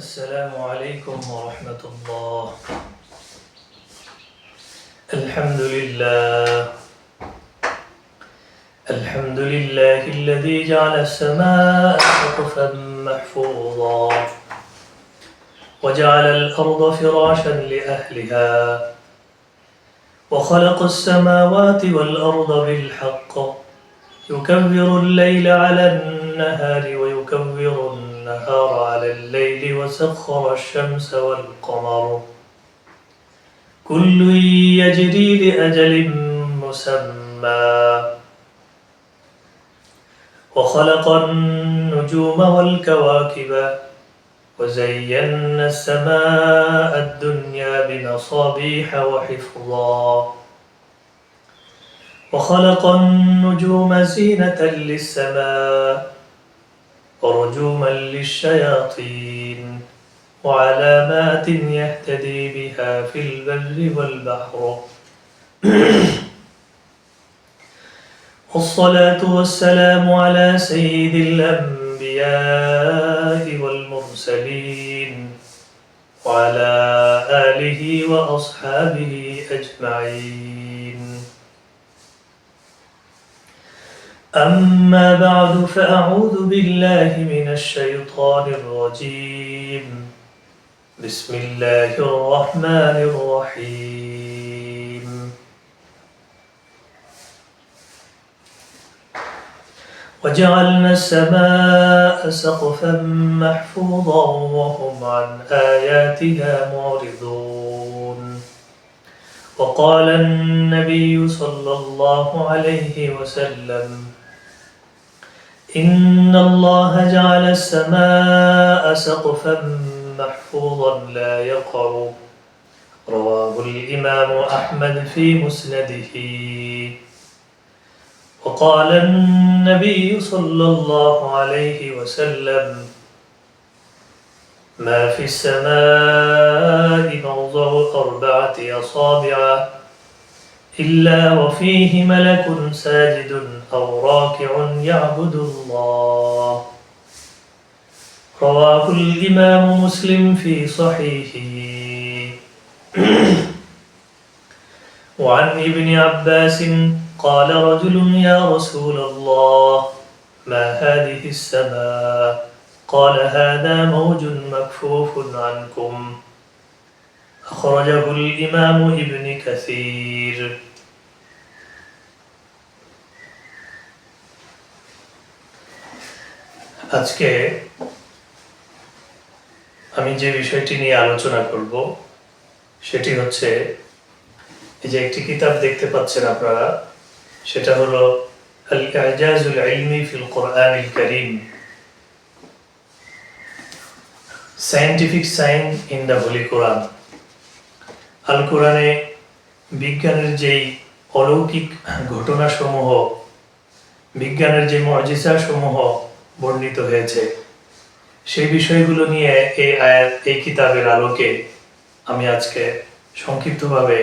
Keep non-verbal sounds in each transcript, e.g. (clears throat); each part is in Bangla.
السلام عليكم ورحمة الله. الحمد لله. الحمد لله الذي جعل السماء سقفا محفوظا وجعل الأرض فراشا لأهلها وخلق السماوات والأرض بالحق. يكبر الليل على النهار ويكبر النهار على الليل وسخر الشمس والقمر. كل يجري لأجل مسمى. وخلق النجوم والكواكب وزينا السماء الدنيا بمصابيح وحفظا. وخلق النجوم زينة للسماء ورجوما للشياطين وعلامات يهتدي بها في البر والبحر. (clears throat) والصلاة والسلام على سيد الأنبياء والمرسلين وعلى آله وأصحابه أجمعين. أما بعد فأعوذ بالله من الشيطان الرجيم. بسم الله الرحمن الرحيم. وجعلنا السماء سقفا محفوظا وهم عن آياتها معرضون. وقال النبي صلى الله عليه وسلم إن الله جعل السماء سقفا محفوظا لا يقع. رواه الإمام أحمد في مسنده. وقال النبي صلى الله عليه وسلم ما في السماء موضع أربعة أصابع إلا وفيه ملك ساجد أو راكع يعبد الله. رواه الإمام مسلم في صحيحه. (clears throat) وعن ابن عباس قال رجل يا رسول الله ما هذه السماء؟ قال هذا موج مكفوف عنكم. أخرجه الإمام ابن كثير. আজকে আমি যে বিষয়টি নিয়ে আলোচনা করব, সেটি হচ্ছে এই যে একটি কিতাব দেখতে পাচ্ছেন আপনারা, সেটা হলো আল ইজাজুল ইলমি ফিল কোরআনিল করিম। Scientific sign in the holy Quran আল কোরআনে বিজ্ঞানের যেই অলৌকিক ঘটনাসমূহ, বিজ্ঞানের যে মর্যাদাসমূহ বর্ণিত হয়েছে। সেই বিষয়গুলো নিয়ে এই আয়াত, এই কিতাবের আলোকে আমি আজকে সংক্ষিপ্তভাবে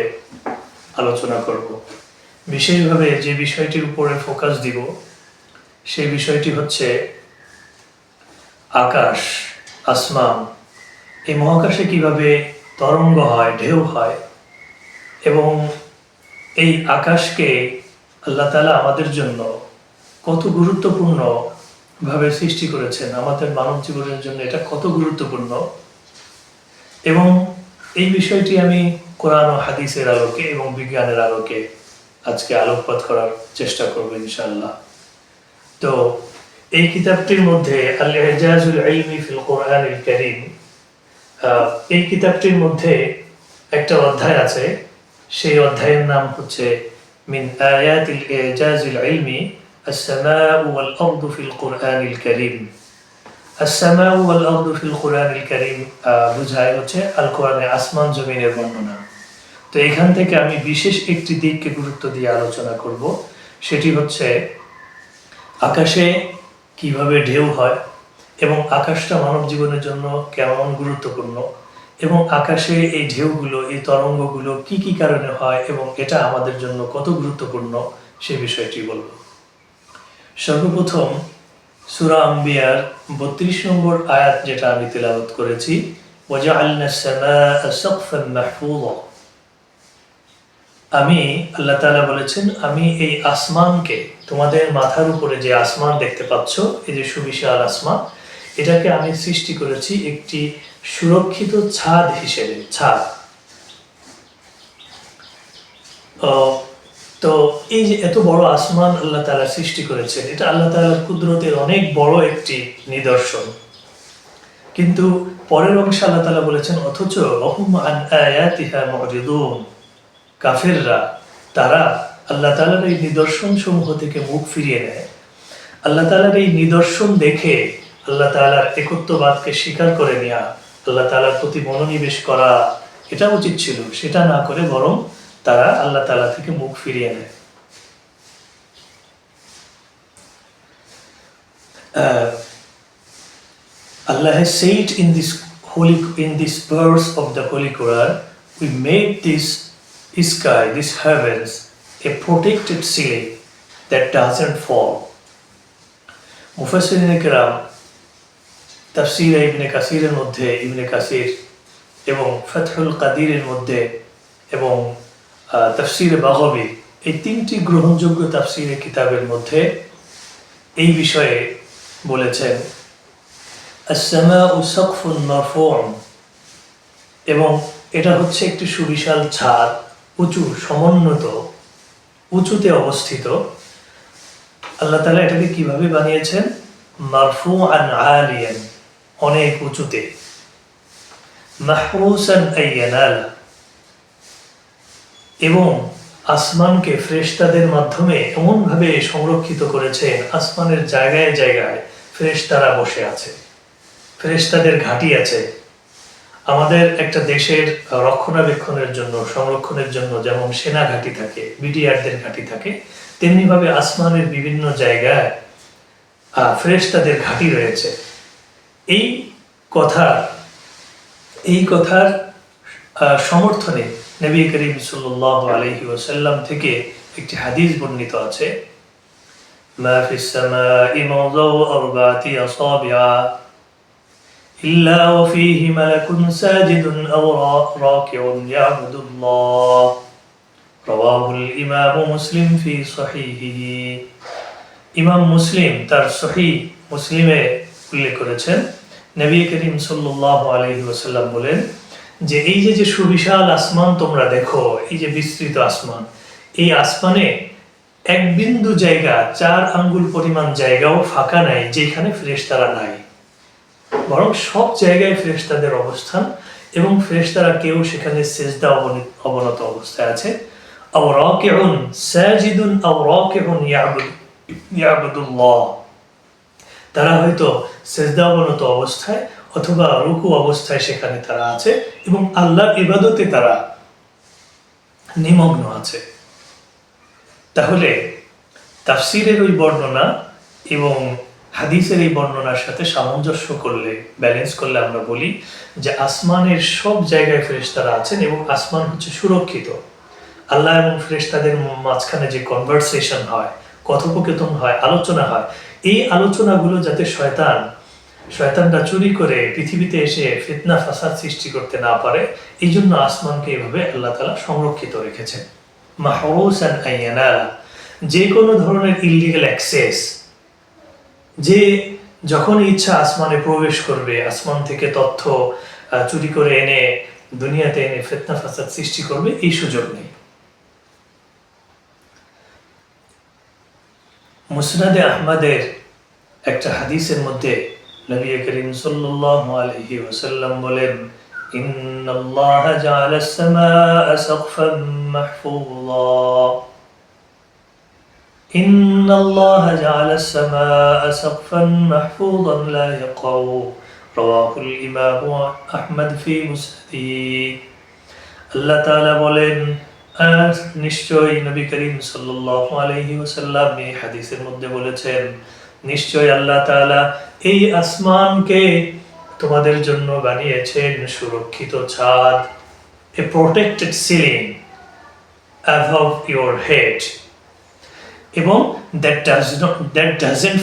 আলোচনা করব। বিশেষভাবে যে বিষয়টির উপরে ফোকাস দিব, সেই বিষয়টি হচ্ছে আকাশ, আসমান। এই মহাকাশে কীভাবে তরঙ্গ হয়, ঢেউ হয়, এবং এই আকাশকে আল্লাহ তালা আমাদের জন্য কত গুরুত্বপূর্ণ ভাবে সৃষ্টি করেছেন, আমাদের মানব জীবনের জন্য এটা কত গুরুত্বপূর্ণ। এবং এই বিষয়টি আমি কোরআন ও হাদিসের আলোকে এবং বিজ্ঞানের আলোকে আজকে আলোকপাত করার চেষ্টা করব ইনশাআল্লাহ। তো এই কিতাবটির মধ্যে কারীম এই কিতাবটির মধ্যে একটা অধ্যায় আছে। সেই অধ্যায়ের নাম হচ্ছে মিন আয়াতিল ইলমি السماء والأرض في القرآن الكريم السماء والأرض في القرآن الكريم বুঝায় হচ্ছে আল কোরআনে আসমান জমিনের বর্ণনা তো এখান থেকে আমি বিশেষ একটি দিককে গুরুত্ব দিয়ে আলোচনা করব সেটি হচ্ছে আকাশে কিভাবে ঢেউ হয় এবং আকাশটা মানব জীবনের জন্য কেমন গুরুত্বপূর্ণ এবং আকাশে এই ঢেউগুলো এই তরঙ্গগুলো কি কি কারণে হয় এবং এটা আমাদের জন্য কত গুরুত্বপূর্ণ সে বিষয়টি বলবো সর্বপ্রথম সুরা আম্বিয়ার বত্রিশ নম্বর আয়াত যেটা আমি তেলাবত করেছি আমি, আল্লাহ তালা বলেছেন, আমি এই আসমানকে, তোমাদের মাথার উপরে যে আসমান দেখতে পাচ্ছ, এই যে সুবিশাল আসমান, এটাকে আমি সৃষ্টি করেছি একটি সুরক্ষিত ছাদ হিসেবে, ছাদ। তো এই যে এত বড় আসমান আল্লাহ তালা সৃষ্টি করেছেন, এটা আল্লাহ তাআলার কুদরতের অনেক বড় একটি নিদর্শন। কিন্তু পরের অংশে আল্লাহ তালা বলেছেন, অথচ কাফেররা, তারা আল্লাহ তালার এই নিদর্শন সমূহ থেকে মুখ ফিরিয়ে নেয়। আল্লাহ তালার এই নিদর্শন দেখে আল্লাহ তাআলার একত্ববাদকে স্বীকার করে নেয়া, আল্লাহ তালার প্রতি মনোনিবেশ করা এটা উচিত ছিল। সেটা না করে বরং তারা আল্লাহ তাআলা থেকে মুখ ফিরিয়ে নেয় Uh, Allah has said in this holy in this verse of the Holy Quran, we made this sky, these heavens, a protected ceiling that doesn't fall. মুফাসসিরিন কেরাম তাফসীর ইবনে কাসিরের মধ্যে ইবনে কাসির এবং ফাতহুল কাদিরের মধ্যে এবং তাফসীরে বাগবি, এই তিনটি গ্রহণযোগ্য তাফসীরে কিতাবের মধ্যে এই বিষয়ে বলেছেন এবং এটা হচ্ছে একটি সুবিশাল ছাদ, উঁচু, সমুন্নত, উঁচুতে অবস্থিত। আল্লাহ তালা এটাকে কীভাবে বানিয়েছেন? মারফু আন আলিয়ান, অনেক উঁচুতে। মাহরুসান আইয়ানালা এবং আসমানকে ফ্রেশতাদের মাধ্যমে এমনভাবে সংরক্ষিত করেছেন আসমানের জায়গায় জায়গায় ফ্রেশতারা বসে আছে। ফেরেশতাদের ঘাঁটি আছে। আমাদের একটা দেশের রক্ষণাবেক্ষণের জন্য, সংরক্ষণের জন্য যেমন সেনা ঘাঁটি থাকে, বিডিআরদের ঘাঁটি থাকে, তেমনিভাবে আসমানের বিভিন্ন জায়গায় ফেরেশতাদের ঘাঁটি রয়েছে। এই কথা, এই কথার সমর্থনে নবী করিম সাল্লাল্লাহু আলাইহি ওয়াসাল্লাম থেকে একটি হাদিস বর্ণিত আছে ما في السماء موضع أربعة أصابع إلا وفيه ملك ساجد أو را- راكع يعبد الله رواه الإمام مسلم في صحيحه ইমাম মুসলিম তার সহি মুসলিমে উল্লেখ করেছেন নবী করিম সাল্লাল্লাহু আলাইহি ওয়াসাল্লাম বলেন যে এই যে যে সুবিশাল আসমান তোমরা দেখো, এই যে বিস্তৃত আসমান, এই আসমানে এক বিন্দু জায়গা, চার আঙ্গুল পরিমাণ জায়গাও ফাঁকা নাই, যেখানে ফেরেশতারা নাই। বরং সব জায়গায় ফেরেশতাদের অবস্থান এবং ফেরেশতারা কেউ সেখানে সেজদা অবনি- অবনত অবস্থায় আছে। তারা হয়তো সেজদা অবনত অবস্থায় অথবা রুকু অবস্থায় সেখানে তারা আছে এবং আল্লাহর ইবাদতে তারা নিমগ্ন আছে। তাহলে তাফসিরের ওই বর্ণনা এবং হাদিসের এই বর্ণনার সাথে সামঞ্জস্য করলে ব্যালেন্স করলে আমরা বলি যে আসমানের সব জায়গায় ফেরেশতারা আছেন এবং আসমান হচ্ছে সুরক্ষিত। আল্লাহ এবং ফেরেশতাদের মাঝখানে যে কনভারসেশন হয়, কথোপকথন হয়, আলোচনা হয়, এই আলোচনাগুলো যাতে শয়তান শয়তানরা চুরি করে পৃথিবীতে এসে ফিতনা, ফাসাদ সৃষ্টি করতে না পারে এই জন্য আসমানকে এভাবে আল্লাহ তালা সংরক্ষিত রেখেছেন। মাহরুসান আইয়ানালা যে কোনো ধরনের ইলিগাল অ্যাক্সেস যে যখন ইচ্ছা আসমানে প্রবেশ করবে, আসমান থেকে তথ্য চুরি করে এনে, দুনিয়াতে এনে ফেতনা, ফাসাদ সৃষ্টি করবে, এই সুযোগ নেই। মুসনাদে আহমদের একটা হাদিসের মধ্যে নবী করিম সাল্লাল্লাহু আলাইহি ওয়াসাল্লাম বলেন, ইন্নাল্লাহ জাআলা আস-সামাআ সাকফান মাহফুযা। ইন্নাল্লাহ জাআলা আস-সামাআ সাকফান মাহফুযান লা ইয়াকাউ। রাওয়াহুল ইমাম আহমদ ফি মুসনাদি আল্লাহ তাআলা বলেন নিশ্চয়ই নবী করিম সাল্লাল্লাহু আলাইহি ওয়াসাল্লাম এই হাদিসের মধ্যে বলেছেন নিশ্চয় আল্লাহ তাআলা এই আসমানকে তোমাদের জন্য বানিয়েছেন সুরক্ষিত ছাদ a protected ceiling above your head এবং দ্যাট ডাজ দ্যাট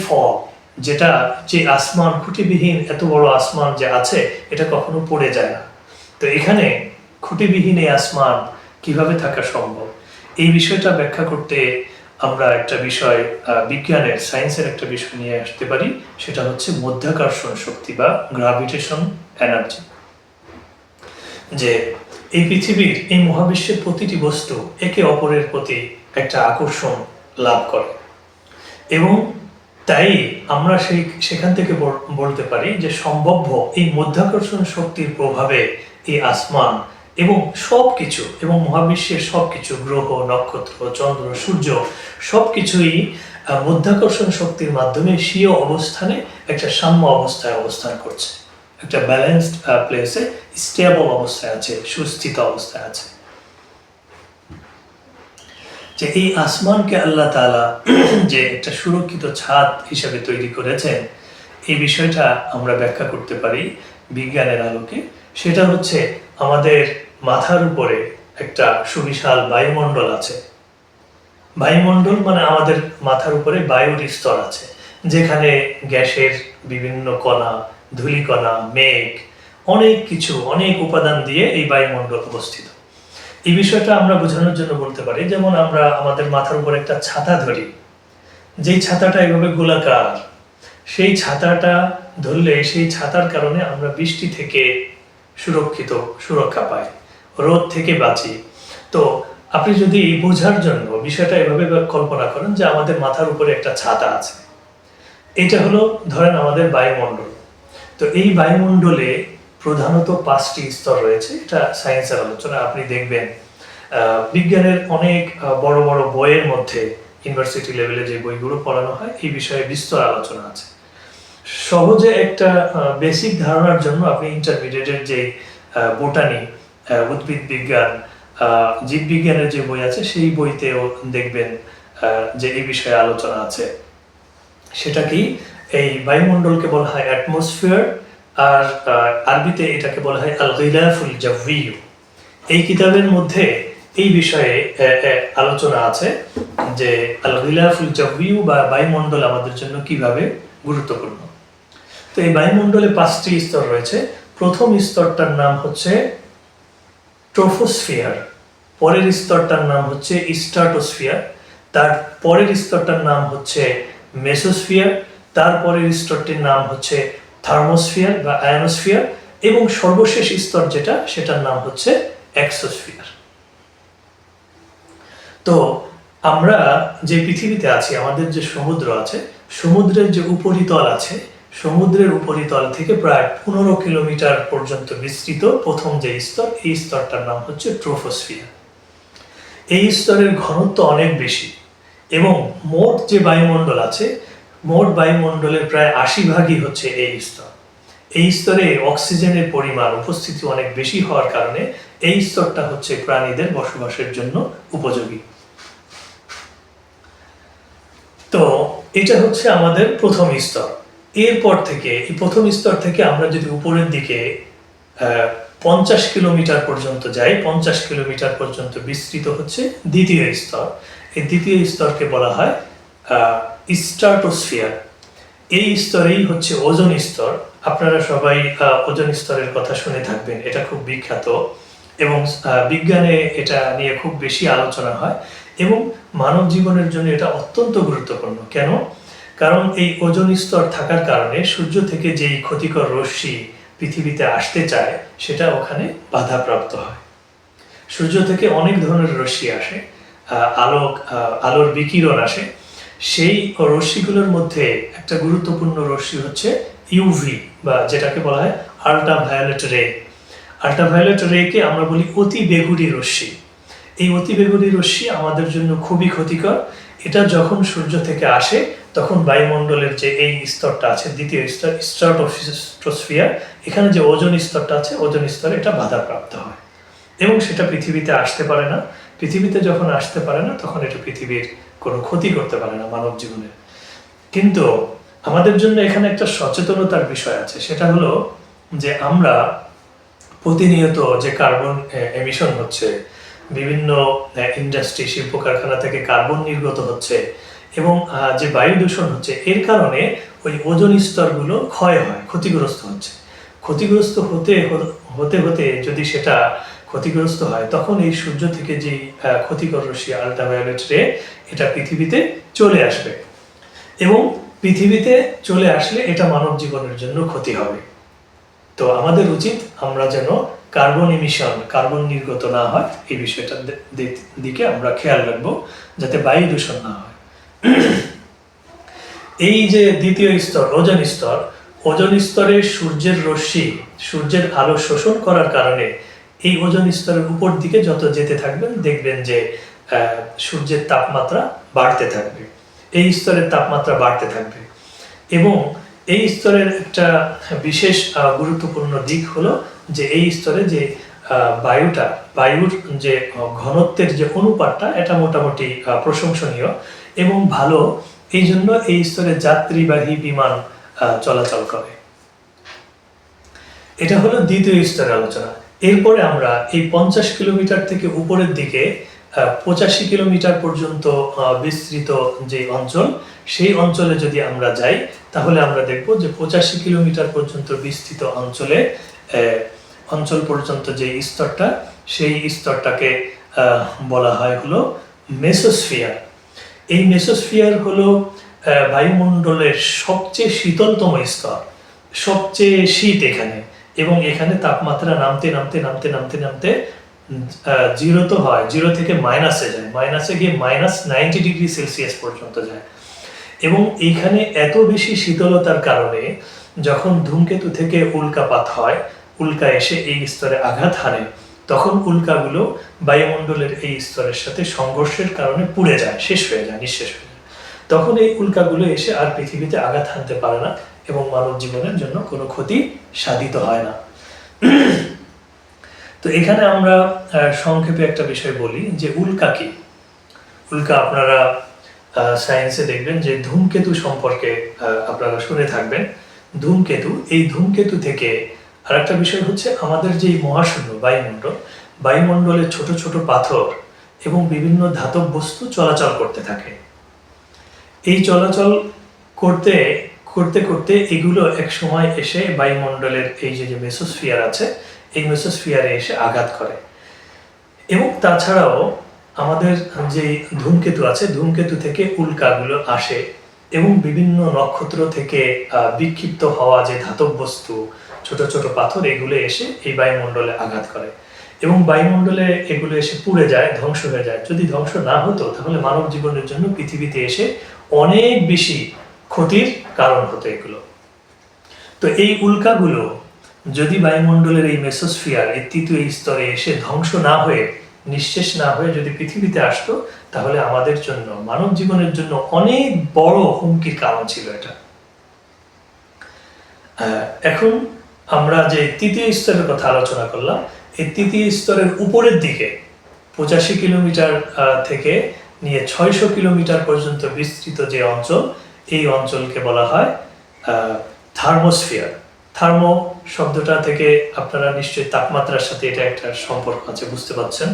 ফল যেটা যে আসমান খুঁটিবিহীন, এত বড় আসমান যে আছে, এটা কখনো পড়ে যায় না। তো এখানে খুঁটিবিহীন এই আসমান কীভাবে থাকা সম্ভব? এই বিষয়টা ব্যাখ্যা করতে আমরা একটা বিষয় বিজ্ঞানের, সায়েন্সের একটা বিষয় নিয়ে আসতে পারি, সেটা হচ্ছে মধ্যাকর্ষণ শক্তি বা গ্রাভিটেশন এনার্জি। যে এই পৃথিবীর, এই মহাবিশ্বের প্রতিটি বস্তু একে অপরের প্রতি একটা আকর্ষণ লাভ করে। এবং তাই আমরা সেই, সেখান থেকে বলতে পারি যে সম্ভাব্য এই মধ্যাকর্ষণ শক্তির প্রভাবে এই আসমান এবং সব কিছু এবং মহাবিশ্বের সব কিছু গ্রহ, নক্ষত্র, চন্দ্র, সূর্য সব কিছুই মধ্যাকর্ষণ শক্তির মাধ্যমে স্বীয় অবস্থানে একটা সাম্য অবস্থায় অবস্থান করছে। একটা ব্যালেন্সড প্লেসে স্টেবল অবস্থায় আছে, সুস্থিত অবস্থায় আছে। যে এই আসমানকে আল্লাহ তাআলা (clears throat) যে একটা সুরক্ষিত ছাদ হিসাবে তৈরি করেছেন, এই বিষয়টা আমরা ব্যাখ্যা করতে পারি বিজ্ঞানের আলোকে। সেটা হচ্ছে আমাদের মাথার উপরে একটা সুবিশাল বায়ুমণ্ডল আছে। বায়ুমণ্ডল মানে আমাদের মাথার উপরে বায়ুর স্তর আছে, যেখানে গ্যাসের বিভিন্ন কণা, ধূলিকণা, মেঘ, অনেক কিছু, অনেক উপাদান দিয়ে এই বায়ুমণ্ডল অবস্থিত। এই বিষয়টা আমরা বোঝানোর জন্য বলতে পারি, যেমন আমরা আমাদের মাথার উপর একটা ছাতা ধরি। যেই ছাতাটা এভাবে গোলাকার, সেই ছাতাটা ধরলে সেই ছাতার কারণে আমরা বৃষ্টি থেকে সুরক্ষিত, সুরক্ষা পাই। রোদ থেকে বাঁচি। তো আপনি যদি এই বোঝার জন্য বিষয়টা এভাবে কল্পনা করেন যে আমাদের মাথার উপরে একটা ছাতা আছে। এটা হলো ধরেন আমাদের বায়ুমণ্ডল। তো এই বায়ুমণ্ডলে প্রধানত পাঁচটি স্তর রয়েছে, এটা সায়েন্সের আলোচনা, আপনি দেখবেন। বিজ্ঞানের অনেক বড় বড় বইয়ের মধ্যে ইউনিভার্সিটি লেভেলে যে বইগুলো পড়ানো হয়, এই বিষয়ে বিস্তর আলোচনা আছে। সহজে একটা বেসিক ধারণার জন্য আপনি ইন্টারমিডিয়েটের যে বোটানি উদ্ভিদ বিজ্ঞান জীববিজ্ঞানের যে বই আছে, সেই বইতেও দেখবেন যে এই বিষয়ে আলোচনা আছে। সেটা কি? এই বায়ুমণ্ডলকে বলা হয় অ্যাটমসফিয়ার আর আরবিতে এটাকে বলা হয় আল গিলাফুল জাভিউ এই কিতাবের মধ্যে এই বিষয়ে আলোচনা আছে যে আল গিলাফুল জাভিউ বা বায়ুমণ্ডল আমাদের জন্য কীভাবে গুরুত্বপূর্ণ। তো এই বায়ুমণ্ডলে পাঁচটি স্তর রয়েছে। প্রথম স্তরটার নাম হচ্ছে ট্রোফোস্ফিয়ার, পরের স্তরটার নাম হচ্ছে স্টার্টোস্ফিয়ার তার পরের স্তরটার নাম হচ্ছে মেসোস্ফিয়ার, তার পরের স্তরটির নাম হচ্ছে থার্মোস্ফিয়ার বা আয়নোস্ফিয়ার এবং সর্বশেষ স্তর যেটা, সেটার নাম হচ্ছে এক্সোস্ফিয়ার। তো আমরা যে পৃথিবীতে আছি, আমাদের যে সমুদ্র আছে, সমুদ্রের যে উপরিতল আছে সমুদ্রের উপরিতল থেকে প্রায় পনেরো কিলোমিটার পর্যন্ত বিস্তৃত প্রথম যে স্তর, এই স্তরটার নাম হচ্ছে ট্রোফোস্ফিয়ার। এই স্তরের ঘনত্ব অনেক বেশি এবং মোট যে বায়ুমণ্ডল আছে, মোট বায়ুমণ্ডলের প্রায় আশি ভাগই হচ্ছে এই স্তর। এই স্তরে অক্সিজেনের পরিমাণ, উপস্থিতি অনেক বেশি হওয়ার কারণে এই স্তরটা হচ্ছে প্রাণীদের বসবাসের জন্য উপযোগী। তো এটা হচ্ছে আমাদের প্রথম স্তর। এরপর থেকে, এই প্রথম স্তর থেকে আমরা যদি উপরের দিকে পঞ্চাশ কিলোমিটার পর্যন্ত যাই, পঞ্চাশ কিলোমিটার পর্যন্ত বিস্তৃত হচ্ছে দ্বিতীয় স্তর। এই দ্বিতীয় স্তরকে বলা হয় স্টার্টোস্ফিয়ার। এই স্তরেই হচ্ছে ওজন স্তর। আপনারা সবাই ওজন স্তরের কথা শুনে থাকবেন, এটা খুব বিখ্যাত। এবং বিজ্ঞানে এটা নিয়ে খুব বেশি আলোচনা হয়। এবং মানব জীবনের জন্য এটা অত্যন্ত গুরুত্বপূর্ণ। কেন? কারণ এই ওজন স্তর থাকার কারণে সূর্য থেকে যেই ক্ষতিকর রশ্মি পৃথিবীতে আসতে চায়, সেটা ওখানে বাধাপ্রাপ্ত হয়। সূর্য থেকে অনেক ধরনের রশ্মি আসে আলোক আলোর বিকিরণ আসে। সেই রশ্মিগুলোর মধ্যে একটা গুরুত্বপূর্ণ রশ্মি হচ্ছে ইউভি বা যেটাকে বলা হয় আল্ট্রাভায়োলেট রে আল্ট্রাভায়োলেট রেকে আমরা বলি অতি বেগুনি রশ্মি। এই অতি বেগুনি রশ্মি আমাদের জন্য খুবই ক্ষতিকর। এটা যখন সূর্য থেকে আসে তখন বায়ুমণ্ডলের যে এই স্তরটা আছে, দ্বিতীয় স্তর স্ট্রাটোস্ফিয়ার এখানে যে ওজন স্তরটা আছে, ওজন স্তরে এটা বাধাপ্রাপ্ত হয়। এবং সেটা পৃথিবীতে আসতে পারে না। পৃথিবীতে যখন আসতে পারে না, তখন এটা পৃথিবীর কোনো ক্ষতি করতে পারে না মানব জীবনে। কিন্তু আমাদের জন্য এখানে একটা সচেতনতার বিষয় আছে। সেটা হলো যে আমরা প্রতিনিয়ত যে কার্বন এমিশন হচ্ছে, বিভিন্ন ইন্ডাস্ট্রি শিল্প কারখানা থেকে কার্বন নির্গত হচ্ছে এবং যে বায়ু দূষণ হচ্ছে, এর কারণে ওই ওজন স্তরগুলো ক্ষয় হয়, ক্ষতিগ্রস্ত হচ্ছে। ক্ষতিগ্রস্ত হতে হতে হতে যদি সেটা ক্ষতিগ্রস্ত হয়, তখন এই সূর্য থেকে যে ক্ষতিকর রশ্মি আলট্রাভায়োলেট রে এটা পৃথিবীতে চলে আসবে। এবং পৃথিবীতে চলে আসলে এটা মানব জীবনের জন্য ক্ষতি হবে। তো আমাদের উচিত আমরা যেন কার্বন ইমিশন কার্বন নির্গত না হয়, এই বিষয়টার দিকে আমরা খেয়াল রাখব, যাতে বায়ু দূষণ না হয়। এই যে দ্বিতীয় স্তর, ওজন স্তর, ওজন স্তরে সূর্যের রশ্মি, সূর্যের আলো শোষণ করার কারণে এই ওজন স্তরের উপর দিকে যত যেতে থাকবেন, দেখবেন যে সূর্যের তাপমাত্রা বাড়তে থাকবে। এই স্তরের তাপমাত্রা বাড়তে থাকবে। এবং এই স্তরের একটা বিশেষ গুরুত্বপূর্ণ দিক হলো যে, এই স্তরে যে বায়ুটা, বায়ুর যে, ঘনত্বের যে অনুপাতটা, এটা মোটামুটি প্রশংসনীয় এবং ভালো এই জন্য এই স্তরে যাত্রীবাহী বিমান চলাচল করে। এটা হলো দ্বিতীয় স্তরের আলোচনা। এরপরে আমরা এই পঞ্চাশ কিলোমিটার থেকে উপরের দিকে পঁচাশি কিলোমিটার পর্যন্ত বিস্তৃত যে অঞ্চল, সেই অঞ্চলে যদি আমরা যাই, তাহলে আমরা দেখব যে পঁচাশি কিলোমিটার পর্যন্ত বিস্তৃত অঞ্চলে অঞ্চল পর্যন্ত যে স্তরটা, সেই স্তরটাকে বলা হয় হলো মেসোস্ফিয়ার। এই মেসোস্ফিয়ার হলো বায়ুমণ্ডলের সবচেয়ে শীতলতম স্তর, সবচেয়ে শীত এখানে। এবং এখানে তাপমাত্রা নামতে নামতে নামতে নামতে নামতে জিরো তো হয় জিরো থেকে মাইনাসে যায়। মাইনাসে গিয়ে মাইনাস নাইনটি ডিগ্রি সেলসিয়াস পর্যন্ত যায়। এবং এইখানে এত বেশি শীতলতার কারণে যখন ধূমকেতু থেকে উল্কাপাত হয়, উল্কা এসে এই স্তরে আঘাত হানে। তখন উল্কাগুলো বায়ুমণ্ডলের এই স্তরের সাথে সংঘর্ষের কারণে পুড়ে যায়, শেষ হয়ে যায়, নিঃশেষ হয়ে যায়। তখন এই উল্কাগুলো এসে আর পৃথিবীতে আঘাত হানতে পারে না এবং মানব জীবনের জন্য কোনো ক্ষতি সাধিত হয় না। তো এখানে আমরা সংক্ষেপে একটা বিষয় বলি যে উল্কা কি? উল্কা আপনারা সায়েন্সে দেখবেন যে ধূমকেতু সম্পর্কে আপনারা শুনে থাকবেন। ধূমকেতু, এই ধূমকেতু থেকে আরেকটা বিষয় হচ্ছে আমাদের যে মহাশূন্য বায়ুমণ্ডল বায়ুমণ্ডলে ছোট ছোট পাথর এবং বিভিন্ন ধাতব বস্তু চলাচল করতে থাকে। এই চলাচল করতে করতে করতে এগুলো এক সময় এসে বায়ুমণ্ডলের এই যে যে মেসোস্ফিয়ার আছে, এই মেসোস্ফিয়ারে এসে আঘাত করে। এবং তাছাড়াও আমাদের যে ধূমকেতু আছে, ধূমকেতু থেকে উল্কাগুলো আসে এবং বিভিন্ন নক্ষত্র থেকে বিক্ষিপ্ত হওয়া যে ধাতব বস্তু ছোট ছোট পাথর এগুলো এসে এই বায়ুমণ্ডলে আঘাত করে। এবং বায়ুমণ্ডলে এগুলো এসে পুড়ে যায়, ধ্বংস হয়ে যায়। যদি ধ্বংস না হতো, তাহলে মানব জীবনের জন্য পৃথিবীতে এসে অনেক বেশি ক্ষতির কারণ হতো এগুলো। তো এই উল্কাগুলো যদি বায়ুমণ্ডলের এই মেসোস্ফিয়ার, এই তৃতীয় স্তরে এসে ধ্বংস না হয়ে, নিঃশেষ না হয়ে যদি পৃথিবীতে আসতো, তাহলে আমাদের জন্য, মানব জীবনের জন্য অনেক বড় হুমকির কারণ ছিল এটা। এখন আমরা যে তৃতীয় স্তরের কথা আলোচনা করলাম, এই তৃতীয় স্তরের উপরের দিকে পঁচাশি কিলোমিটার থেকে নিয়ে ছয়শো কিলোমিটার পর্যন্ত বিস্তৃত যে অঞ্চল, এই অঞ্চলকে বলা হয় থার্মোস্ফিয়ার। থার্মো শব্দটা থেকে আপনারা নিশ্চয়ই তাপমাত্রার সাথে এটা একটা সম্পর্ক আছে, বুঝতে পারছেন?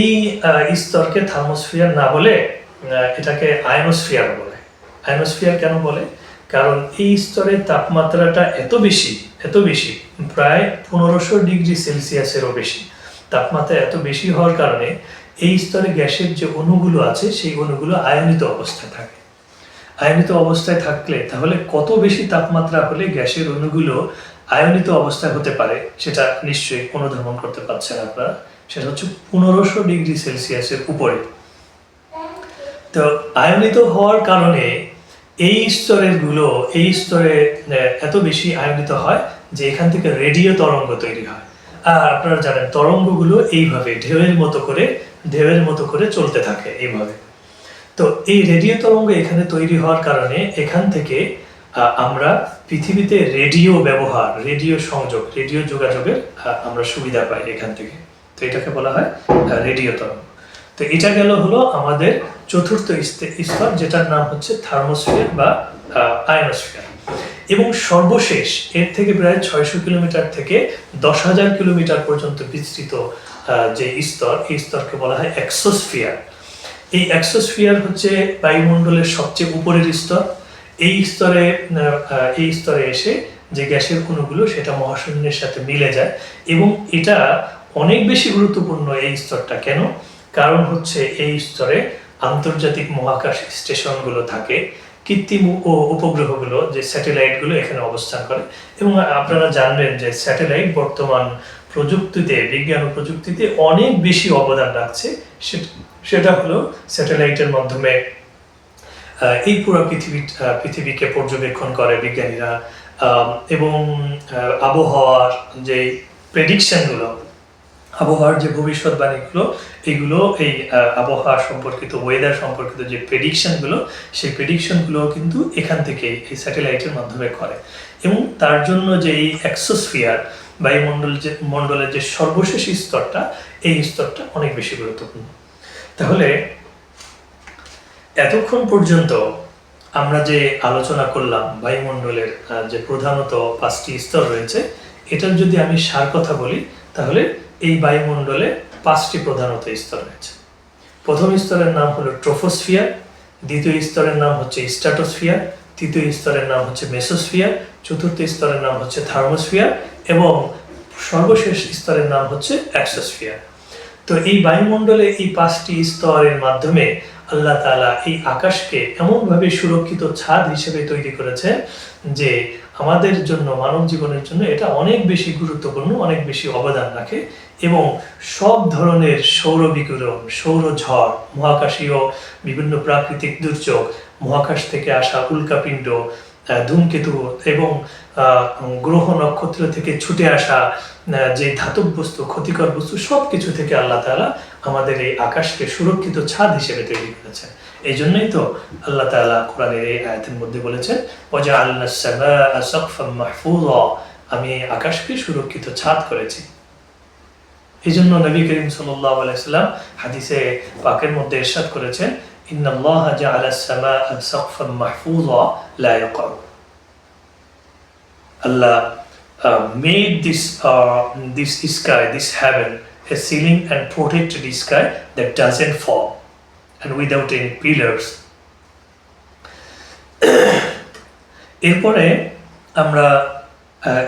এই স্তরকে থার্মোস্ফিয়ার না বলে এটাকে আয়নোস্ফিয়ার বলে। আয়নোস্ফিয়ার কেন বলে? কারণ এই স্তরের তাপমাত্রাটা এত বেশি এত বেশি, প্রায় পনেরোশো ডিগ্রি সেলসিয়াসেরও বেশি। তাপমাত্রা এত বেশি হওয়ার কারণে এই স্তরে গ্যাসের যে অণুগুলো আছে, সেই অণুগুলো আয়নিত অবস্থায় থাকে। আয়নিত অবস্থায় থাকলে তাহলে কত বেশি তাপমাত্রা হলে গ্যাসের অণুগুলো আয়নিত অবস্থায় হতে পারে, সেটা নিশ্চয়ই অনুধাবন করতে পারছেন আপনারা। সেটা হচ্ছে পনেরোশো ডিগ্রি সেলসিয়াসের উপরে। তো আয়নিত হওয়ার কারণে এই স্তরেরগুলো এই স্তরে এত বেশি আয়নিত হয় যে এখান থেকে রেডিও তরঙ্গ তৈরি হয়। আর আপনারা জানেন, তরঙ্গগুলো এইভাবে ঢেউয়ের মতো করে, ঢেউয়ের মতো করে চলতে থাকে এইভাবে। তো এই রেডিও তরঙ্গ এখানে তৈরি হওয়ার কারণে এখান থেকে আমরা পৃথিবীতে রেডিও ব্যবহার, রেডিও সংযোগ, রেডিও যোগাযোগের আমরা সুবিধা পাই এখান থেকে। তো এটাকে বলা হয় রেডিও তরঙ্গ। তো এটা গেল হলো আমাদের চতুর্থ স্তর, যেটার নাম হচ্ছে থার্মোস্ফিয়ার বা আয়নোস্ফিয়ার এবং সর্বশেষ, এর থেকে প্রায় ছয়শো কিলোমিটার থেকে দশ হাজার কিলোমিটার পর্যন্ত বিস্তৃত যে স্তর, এই স্তরকে বলা হয় এক্সোস্ফিয়ার এই এক্সোস্ফিয়ার হচ্ছে বায়ুমণ্ডলের সবচেয়ে উপরের স্তর। এই স্তরে এই স্তরে এসে যে গ্যাসের অণুগুলো সেটা মহাশূন্যের সাথে মিলে যায়। এবং এটা অনেক বেশি গুরুত্বপূর্ণ এই স্তরটা। কেন? কারণ হচ্ছে এই স্তরে আন্তর্জাতিক মহাকাশ স্টেশনগুলো থাকে, কৃত্রিম ও উপগ্রহগুলো যে স্যাটেলাইটগুলো এখানে অবস্থান করে। এবং আপনারা জানবেন যে স্যাটেলাইট বর্তমান প্রযুক্তিতে, বিজ্ঞান ও প্রযুক্তিতে অনেক বেশি অবদান রাখছে। সেটা হলো স্যাটেলাইটের মাধ্যমে এই পুরো পৃথিবী পৃথিবীকে পর্যবেক্ষণ করে বিজ্ঞানীরা। এবং আবহাওয়ার যে প্রেডিকশনগুলো আবহাওয়ার যে ভবিষ্যৎবাণীগুলো এগুলো এই আবহাওয়া সম্পর্কিত ওয়েদার সম্পর্কিত যে প্রেডিকশনগুলো সেই প্রেডিকশনগুলো কিন্তু এখান থেকে এই স্যাটেলাইটের মাধ্যমে করে। এবং তার জন্য যে এই অ্যাক্সোস্ফিয়ার বায়ুমণ্ডল যে মণ্ডলের যে সর্বশেষ স্তরটা, এই স্তরটা অনেক বেশি গুরুত্বপূর্ণ। তাহলে এতক্ষণ পর্যন্ত আমরা যে আলোচনা করলাম বায়ুমণ্ডলের যে প্রধানত পাঁচটি স্তর রয়েছে, এটার যদি আমি সার কথা বলি, তাহলে এই বায়ুমণ্ডলে পাঁচটি প্রধানত স্তর রয়েছে। প্রথম স্তরের নাম হলো ট্রোফোস্ফিয়ার, দ্বিতীয় স্তরের নাম হচ্ছে স্ট্র্যাটোস্ফিয়ার তৃতীয় স্তরের নাম হচ্ছে মেসোস্ফিয়ার, চতুর্থ স্তরের নাম হচ্ছে থার্মোস্ফিয়ার এবং সর্বশেষ স্তরের নাম হচ্ছে অ্যাক্সোস্ফিয়ার তো এই বায়ুমণ্ডলে এই পাঁচটি স্তরের মাধ্যমে আল্লাহ তাআলা এই আকাশকে এমনভাবে সুরক্ষিত ছাদ হিসেবে তৈরি করেছে যে আমাদের জন্য, মানব জীবনের জন্য এটা অনেক বেশি গুরুত্বপূর্ণ, অনেক বেশি অবদান রাখে এবং সব ধরনের সৌর বিকিরণ সৌরঝড় মহাকাশীয় বিভিন্ন প্রাকৃতিক দুর্যোগ, মহাকাশ থেকে আসা উল্কাপিণ্ড ধূমকেতু এবং গ্রহ নক্ষত্র থেকে ছুটে আসা যে ধাতব বস্তু, ক্ষতিকর বস্তু সব কিছু থেকে আল্লাহ তাআলা আমাদের এই আকাশকে সুরক্ষিত ছাদ হিসেবে তৈরি করেছেন। এই জন্যই তো আল্লাহ তাআলা কোরআনের এই আয়াতের মধ্যে বলেছেন আস-সামাআ সাকফান আমি আকাশকে সুরক্ষিত ছাদ করেছি। এই জন্য নবী করিম সাল্লাম হাদিসে পাকের মধ্যে ইরশাদ করেছেন ইন্নাল্লাহ জাআলা আস-সামাআ সাকফান মাহফুযা লা ইয়াকাউ Allah uh, made this uh, this sky, this heaven, a ceiling and without any pillars. (coughs) এরপরে আমরা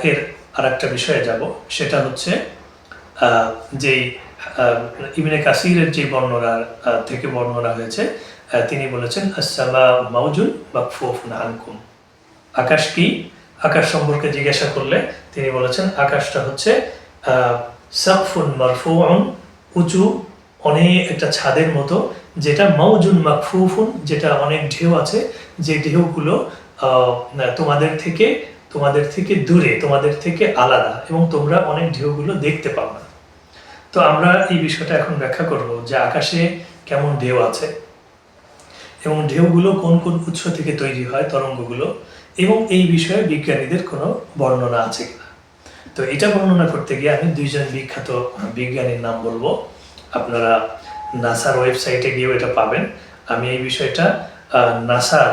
এর আরেকটা বিষয়ে যাব সেটা হচ্ছে আহ, ইবনে কাসিরের যে বর্ণনা থেকে বর্ণনা হয়েছে তিনি বলেছেন আসামা মাউজুন মাকফুফুন আনকুম আকাশ কি আকাশ সম্পর্কে জিজ্ঞাসা করলে তিনি বলেছেন আকাশটা হচ্ছে সাকফুন মারফুউন উঁচু অনেক একটা ছাদের মতো যেটা মাউজুন মাকফুফুন, যেটা অনেক ঢেউ আছে, যে ঢেউগুলো তোমাদের থেকে তোমাদের থেকে দূরে, তোমাদের থেকে আলাদা এবং তোমরা অনেক ঢেউগুলো দেখতে পাও না। তো আমরা এই বিষয়টা এখন ব্যাখ্যা করব যে আকাশে কেমন ঢেউ আছে এবং ঢেউগুলো কোন কোন উৎস থেকে তৈরি হয়, তরঙ্গগুলো এবং এই বিষয়ে বিজ্ঞানীদের কোনো বর্ণনা আছে কিনা। তো এটা বর্ণনা করতে গিয়ে আমি দুইজন বিখ্যাত বিজ্ঞানীর নাম বলব। আপনারা নাসার ওয়েবসাইটে গিয়েও এটা পাবেন। আমি এই বিষয়টা নাসার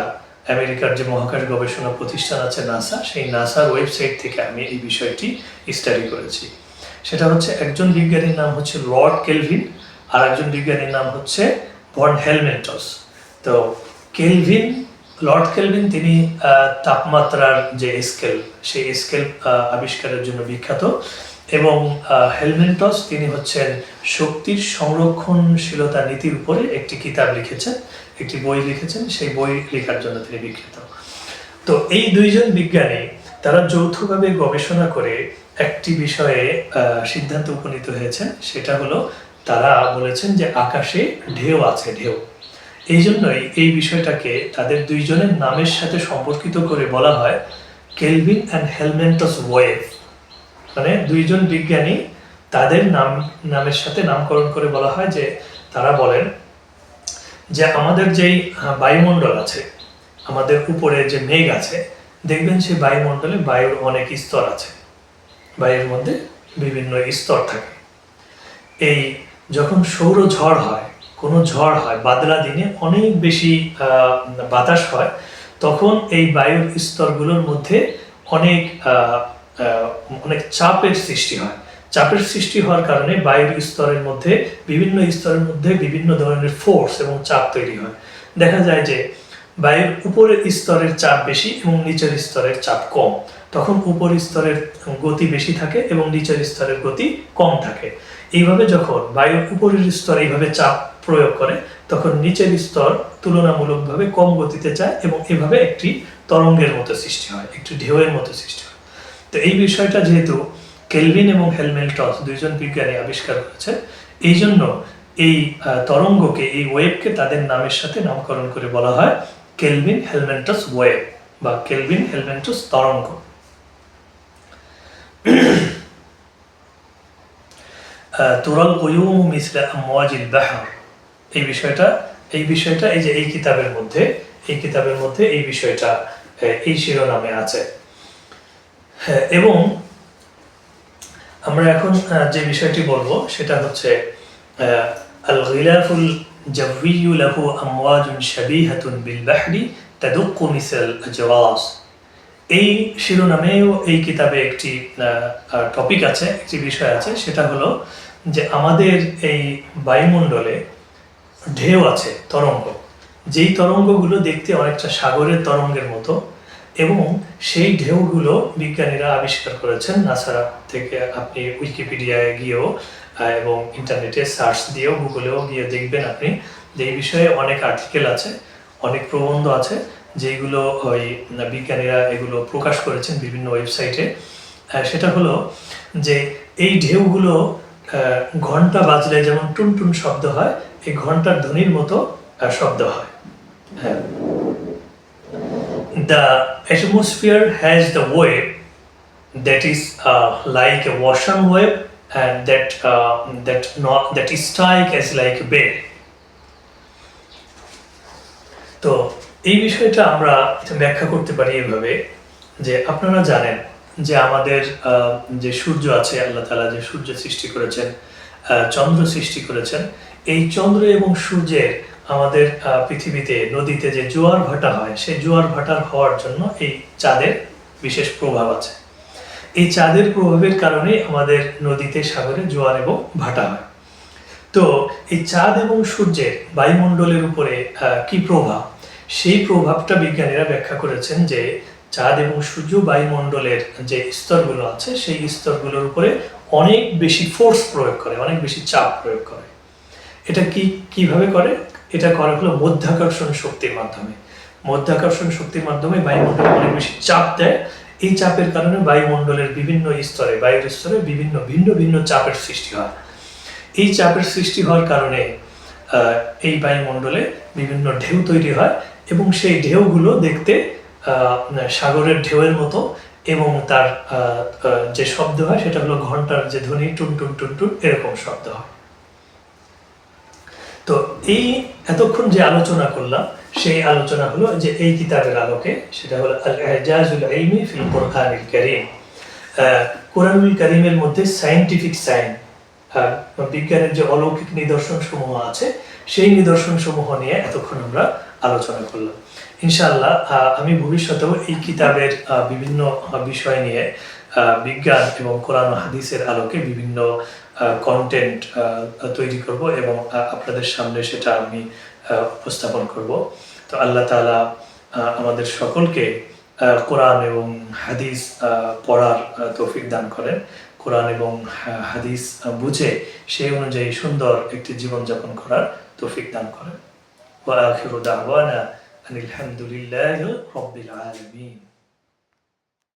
আমেরিকার যে মহাকাশ গবেষণা প্রতিষ্ঠান আছে নাসা, সেই নাসার ওয়েবসাইট থেকে আমি এই বিষয়টি স্টাডি করেছি। সেটা হচ্ছে একজন বিজ্ঞানীর নাম হচ্ছে লর্ড কেলভিন, আর একজন বিজ্ঞানীর নাম হচ্ছে ভন হেলমেন্টস। তো কেলভিন, লর্ড কেলভিন তিনি তাপমাত্রার যে স্কেল সেই স্কেল আবিষ্কারের জন্য বিখ্যাত। এবং হেলমেন্টস, তিনি হচ্ছেন শক্তির সংরক্ষণশীলতা নীতির উপরে একটি কিতাব লিখেছেন, একটি বই লিখেছেন, সেই বই লেখার জন্য তিনি বিখ্যাত। তো এই দুইজন বিজ্ঞানী, তারা যৌথভাবে গবেষণা করে একটি বিষয়ে সিদ্ধান্ত উপনীত হয়েছেন, সেটা হলো, তারা বলেছেন যে আকাশে ঢেউ আছে, ঢেউ। এই জন্যই এই বিষয়টাকে তাদের দুইজনের নামের সাথে সম্পর্কিত করে বলা হয়, কেলভিন অ্যান্ড হেলমেন্টস ওয়েভ। মানে দুইজন বিজ্ঞানী তাদের নাম, নামের সাথে নামকরণ করে বলা হয় যে তারা বলেন যে আমাদের যেই বায়ুমণ্ডল আছে, আমাদের উপরে যে মেঘ আছে, দেখবেন সেই বায়ুমণ্ডলে বায়ুর অনেক স্তর আছে। বায়ুর মধ্যে বিভিন্ন স্তর থাকে। এই যখন সৌর ঝড় হয়, কোনো ঝড় হয়, বাদলা দিনে অনেক বেশি বাতাস হয়, তখন এই বায়ুর স্তরগুলোর মধ্যে অনেক অনেক চাপের সৃষ্টি হয়। চাপের সৃষ্টি হওয়ার কারণে বায়ুর স্তরের মধ্যে, বিভিন্ন স্তরের মধ্যে বিভিন্ন ধরনের ফোর্স এবং চাপ তৈরি হয়। দেখা যায় যে বায়ুর উপরের স্তরের চাপ বেশি এবং নিচের স্তরের চাপ কম। তখন উপর স্তরের গতি বেশি থাকে এবং নিচের স্তরের গতি কম থাকে। এইভাবে যখন বায়ুর উপরের স্তর এইভাবে চাপ প্রয়োগ করে, তখন নিচের স্তর তুলনামূলকভাবে কম গতিতে যায় এবং এভাবে একটি তরঙ্গের মতো সৃষ্টি হয়, একটি ঢেউয়ের মতো সৃষ্টি হয়। তো এই বিষয়টা যেহেতু কেলভিন এবং হেলমেলটস দুইজন বিজ্ঞানী আবিষ্কার করেছে এই জন্য এই তরঙ্গকে, এই ওয়েবকে তাদের নামের সাথে নামকরণ করে বলা হয় কেলভিন হেলমেন্টস ওয়েব বা কেলভিন হেলমেন্টস তরঙ্গ। তুরাল কয়ুম মিসলা আমওয়াজিল বাহর। এই বিষয়টা এই বিষয়টা এই যে এই কিতাবের মধ্যে, এই কিতাবের মধ্যে এই বিষয়টা এই শিরোনামে আছে। হ্যাঁ, এবং আমরা এখন যে বিষয়টি বলব সেটা হচ্ছে আল গিলাফুল জাভিয়ু লাহু আমওয়াজুন শাবিহাতুন বিল বাহরি তাদুক্কু মিসাল আজওয়াস এই শিরোনামেও এই কিতাবে একটি টপিক আছে একটি বিষয় আছে সেটা হলো যে আমাদের এই বায়ুমণ্ডলে ঢেউ আছে তরঙ্গ। যেই তরঙ্গগুলো দেখতে অনেকটা সাগরের তরঙ্গের মতো এবং সেই ঢেউগুলো বিজ্ঞানীরা আবিষ্কার করেছেন। নাসারা থেকে আপনি উইকিপিডিয়ায় গিয়েও এবং ইন্টারনেটে সার্চ দিয়েও, গুগলেও গিয়ে দেখবেন আপনি যে এই বিষয়ে অনেক আর্টিকেল আছে, অনেক প্রবন্ধ আছে যেগুলো ওই বিজ্ঞানীরা এগুলো প্রকাশ করেছেন বিভিন্ন ওয়েবসাইটে। সেটা হলো যে এই ঢেউগুলো ঘণ্টা বাজলে যেমন টুনটুন শব্দ হয়, এই ঘণ্টার ধ্বনির মতো শব্দ হয়। হ্যাঁ। The atmosphere has the wave that is uh, like a ocean wave and that uh, that not that is strike as like a bell তো এই বিষয়টা আমরা ব্যাখ্যা করতে পারি এভাবে যে আপনারা জানেন যে আমাদের যে সূর্য আছে আল্লাহ তাআলা যে সূর্য সৃষ্টি করেছেন চন্দ্র সৃষ্টি করেছেন এই চন্দ্র এবং সূর্যের আমাদের পৃথিবীতে নদীতে যে জোয়ার ভাটা হয়, সেই জোয়ার ভাটার হওয়ার জন্য এই চাঁদের বিশেষ প্রভাব আছে। এই চাঁদের প্রভাবের কারণে আমাদের নদীতে সাগরে জোয়ার এবং ভাটা হয়। তো এই চাঁদ এবং সূর্যের বায়ুমণ্ডলের উপরে কি প্রভাব? সেই প্রভাবটা বিজ্ঞানীরা ব্যাখ্যা করেছেন যে চাঁদ এবং সূর্য বায়ুমণ্ডলের যে স্তরগুলো আছে, সেই স্তরগুলোর উপরে অনেক বেশি ফোর্স প্রয়োগ করে, অনেক বেশি চাপ প্রয়োগ করে। এটা কি, কীভাবে করে? এটা করা হলো মধ্যাকর্ষণ শক্তির মাধ্যমে। মধ্যাকর্ষণ শক্তির মাধ্যমে বায়ুমণ্ডলে অনেক বেশি চাপ দেয়। এই চাপের কারণে বায়ুমণ্ডলের বিভিন্ন স্তরে, বায়ুর স্তরে বিভিন্ন ভিন্ন ভিন্ন চাপের সৃষ্টি হয়। এই চাপের সৃষ্টি হওয়ার কারণে এই বায়ুমণ্ডলে বিভিন্ন ঢেউ তৈরি হয় এবং সেই ঢেউগুলো দেখতে সাগরের ঢেউয়ের মতো এবং তার যে শব্দ হয় সেটা হলো ঘণ্টার যে ধ্বনি, টুন টুন টুন টুন, এরকম শব্দ হয়। এই এতক্ষণ যে আলোচনা করলাম সেই আলোচনা হলো যে এই কিতাবের আলোকে সেটা হলো আল ইজাজুল ইলমি ফিল কোরআনুল কারীম। কোরআনুল কারীমের মধ্যে সায়েন্টিফিক সাইন বিজ্ঞানের যে অলৌকিক নিদর্শন সমূহ আছে সেই নিদর্শন সমূহ নিয়ে এতক্ষণ আমরা আলোচনা করলাম। ইনশাআল্লাহ আহ, আমি ভবিষ্যতেও এই কিতাবের বিভিন্ন বিষয় নিয়ে বিজ্ঞান এবং কোরআন হাদিসের আলোকে বিভিন্ন কন্টেন্ট তৈরি করব এবং আপনাদের সামনে সেটা আমি উপস্থাপন করব। তো আল্লাহ আহ, আমাদের সকলকে কোরআন এবং হাদিস পড়ার তৌফিক দান করেন। কোরআন এবং হাদিস বুঝে সেই অনুযায়ী সুন্দর একটি জীবনযাপন করার তৌফিক দান করেন। ওয়া আখিরু দাওয়ানা আনিল